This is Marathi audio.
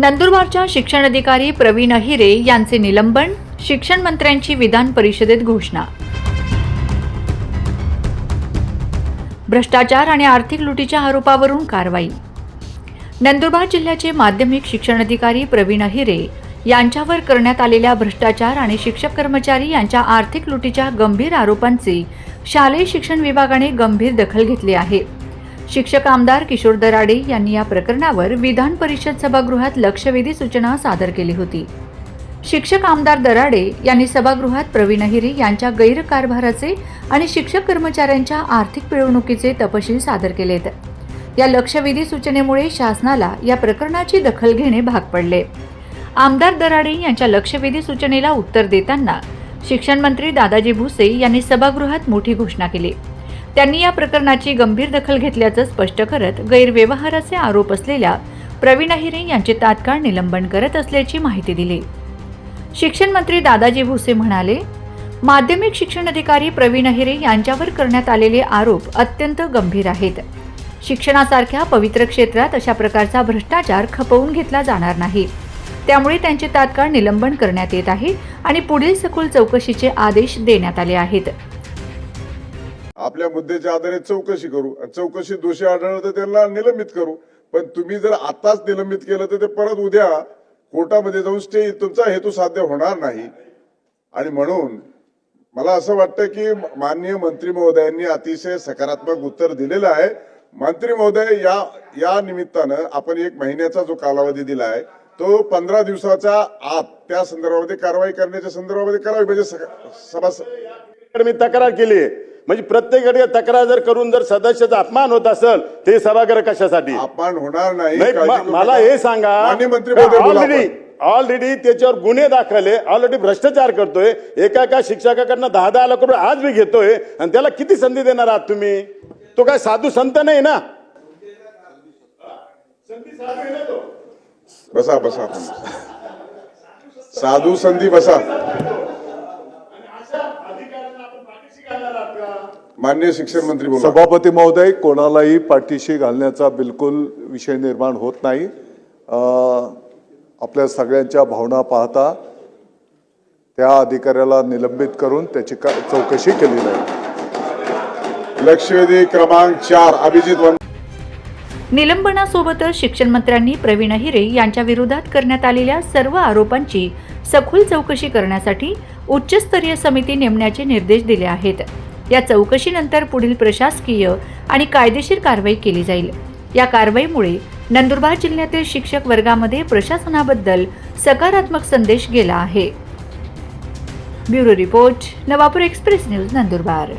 नंदुरबारच्या शिक्षण अधिकारी प्रवीण अहिरे यांचे निलंबन शिक्षण मंत्र्यांची विधान परिषदेत घोषणा. भ्रष्टाचार आणि आर्थिक लुटीच्या आरोपावरून कारवाई. नंदुरबार जिल्ह्याचे माध्यमिक शिक्षण अधिकारी प्रवीण अहिरे यांच्यावर करण्यात आलेल्या भ्रष्टाचार आणि शिक्षक कर्मचारी यांच्या आर्थिक लुटीच्या गंभीर आरोपांची शालेय शिक्षण विभागाने गंभीर दखल घेतली आहे. शिक्षक आमदार किशोर दराडे यांनी या प्रकरणावर विधान परिषद सभागृहात लक्षवेधी सूचना सादर केली होती. शिक्षक आमदार दराडे यांनी सभागृहात प्रवीण अहिरे यांच्या गैरकारभाराचे आणि शिक्षक कर्मचाऱ्यांच्या आर्थिक पिळवणुकीचे तपशील सादर केलेत. या लक्षवेधी सूचनेमुळे शासनाला या प्रकरणाची दखल घेणे भाग पडले. आमदार दराडे यांच्या लक्षवेधी सूचनेला उत्तर देताना शिक्षण मंत्री दादाजी भुसे यांनी सभागृहात मोठी घोषणा केली. त्यांनी या प्रकरणाची गंभीर दखल घेतल्याचं स्पष्ट करत गैरव्यवहाराचे आरोप असलेल्या प्रवीण अहिरे यांचे तात्काळ निलंबन करत असल्याची माहिती दिली. शिक्षण मंत्री दादाजी भुसे म्हणाले माध्यमिक शिक्षण अधिकारी प्रवीण अहिरे यांच्यावर करण्यात आलेले आरोप अत्यंत गंभीर आहेत. शिक्षणासारख्या पवित्र क्षेत्रात अशा प्रकारचा भ्रष्टाचार खपवून घेतला जाणार नाही. त्यामुळे त्यांचे तात्काळ निलंबन करण्यात येत आहे आणि पुढील सखोल चौकशीचे आदेश देण्यात आले आहेत. आपल्या मुद्द्याच्या आधारे चौकशी करू. चौकशी दोषी आढळलं तर त्यांना निलंबित करू. पण तुम्ही जर आताच निलंबित केलं तर ते परत उद्या कोर्टामध्ये जाऊन स्टे तुमचा हेतू साध्य होणार नाही. आणि म्हणून मला असं वाटतं की माननीय मंत्री महोदयांनी अतिशय सकारात्मक उत्तर दिलेलं आहे. मंत्री महोदय या या निमित्तानं आपण एक महिन्याचा जो कालावधी दिला आहे तो पंधरा दिवसाच्या आत त्या संदर्भामध्ये कारवाई करण्याच्या संदर्भामध्ये करावी. म्हणजे सभा मी तक्रार केली आहे. म्हणजे प्रत्येकडे तक्रार जर करून जर सदस्याचा अपमान होत असेल ते सभागृह कशासाठी अपमान होणार नाही म- मला. हे सांगा मंत्री ऑलरेडी. ऑलरेडी त्याच्यावर गुन्हे दाखल आहे ऑलरेडी भ्रष्टाचार करतोय एका एका शिक्षकाकडनं दहा दहा लाख रुपये आज मी घेतोय आणि त्याला किती संधी देणार आहात तुम्ही तो काय साधू संत नाही ना बसा बसा. साधू संधी बसा मान्य शिक्षण मंत्री बोला सभापती महोदय कोणालाही पाठीशी घालण्याचा बिलकुल विषय निर्माण होत नाही. आपल्या सगळ्यांच्या भावना पाहता त्या अधिकाऱ्याला निलंबित करून त्याची का- चौकशी केली जाईल. लक्षवेधी क्रमांक चार अभिजित वन निलंबनासोबतच शिक्षण मंत्र्यांनी प्रवीण अहिरे यांच्या विरोधात करण्यात आलेल्या सर्व आरोपांची सखोल चौकशी करण्यासाठी उच्चस्तरीय समिती नेमण्याचे निर्देश दिले आहेत. या चौकशीनंतर पुढील प्रशासकीय आणि कायदेशीर कारवाई केली जाईल. या कारवाईमुळे नंदुरबार जिल्ह्यातील शिक्षक वर्गामध्ये प्रशासनाबद्दल सकारात्मक संदेश गेला आहे. Bureau report Navapur express news Nandurbar.